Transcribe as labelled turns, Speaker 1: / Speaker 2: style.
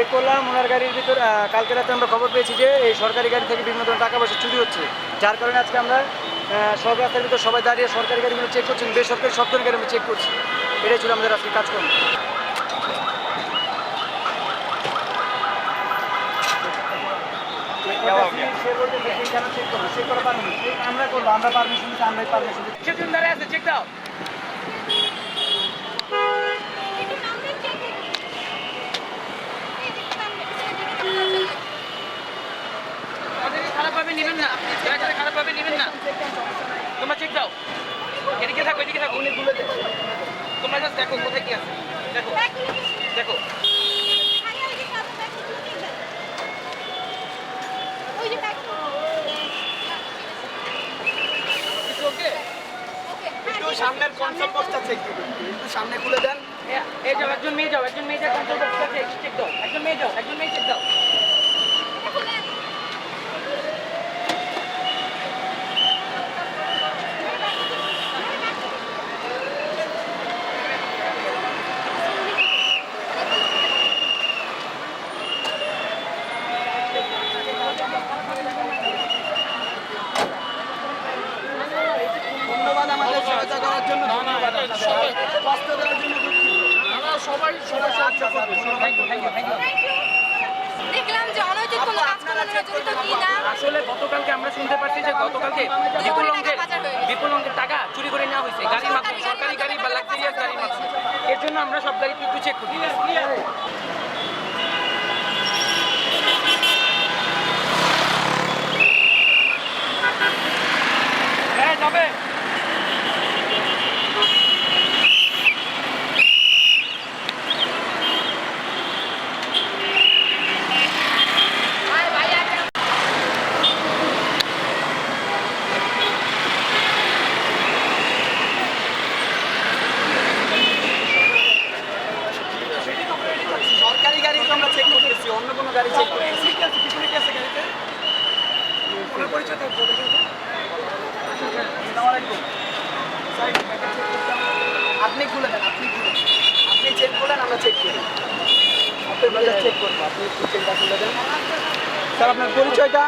Speaker 1: Check করলাম ওনার গাড়ির ভিতর কালকে রাতে আমরা খবর পেয়েছি যে এই সরকারি গাড়ি থেকে বিভিন্ন ধরনের টাকা পয়সা চুরি হচ্ছে। যার কারণে আজকে আমরা সব রাস্তার ভিতর সবাই দাঁড়িয়ে সরকারি গাড়িগুলো চেক করছেন বেসরকারি সব ধরনের গাড়ি আমরা চেক করছি। এটাই ছিল আমাদের আজকে কাজকর্ম। সে বলতেছে, "তুই কেন check করব? check করা পারব আমরা করব আমরা পারমিশন আমরাই পারমিশন
Speaker 2: চেক দাও। তোমরা চেক দাও। এদিকে থাকো এদিকে থাকো তোমরা জাস্ট দেখো কোথায় কি আছে। দেখো দেখো।
Speaker 3: সামনের কনসোল বক্সটা চেক একটু সামনে খুলে দেন।
Speaker 2: এই যাও একজন মেয়ে যাও একজন মেয়ে যাও কন্ট্রোল বক্সটা চেক চেক দাও। একজন মেয়ে যাও একজন মেয়ে চেক দাও
Speaker 3: ধন্যবাদ আমাদের সহায়তা করার জন্য ধন্যবাদ কষ্ট দেওয়ার জন্য সবাই সবাই সাহায্য করবে
Speaker 2: thank you thank you thank you
Speaker 4: দেখলাম যে অনৈতিক কোনো কাজকর্মের জড়িত কি না?
Speaker 2: আসলে গতকালকে আমরা শুনতে পাচ্ছি যে গতকালকে বিপুল অঙ্কের বিপুল অঙ্কের টাকা চুরি করে নেওয়া হয়েছে। গাড়ির মাধ্যমে সরকারি গাড়ি বা লাক্সারিয়াস গাড়ির মাধ্যমে এর জন্য আমরা সব গাড়িতে একটু চেক করি। হ্যাঁ যাবে
Speaker 3: সরকারি গাড়ি তো আমরা চেক করতেছি অন্য কোনো গাড়ি চেক করে ঠিক আছে পিছনে কি আছে গাড়িতে। ওনার পরিচয় থাকবে। আপনি খুলে দেন আপনি খুলে আপনি চেক করলেন আমরা চেক করি। আপনি বাজার চেক করব আপনি চেকটা খুলে দেন। স্যার আপনার পরিচয়টা?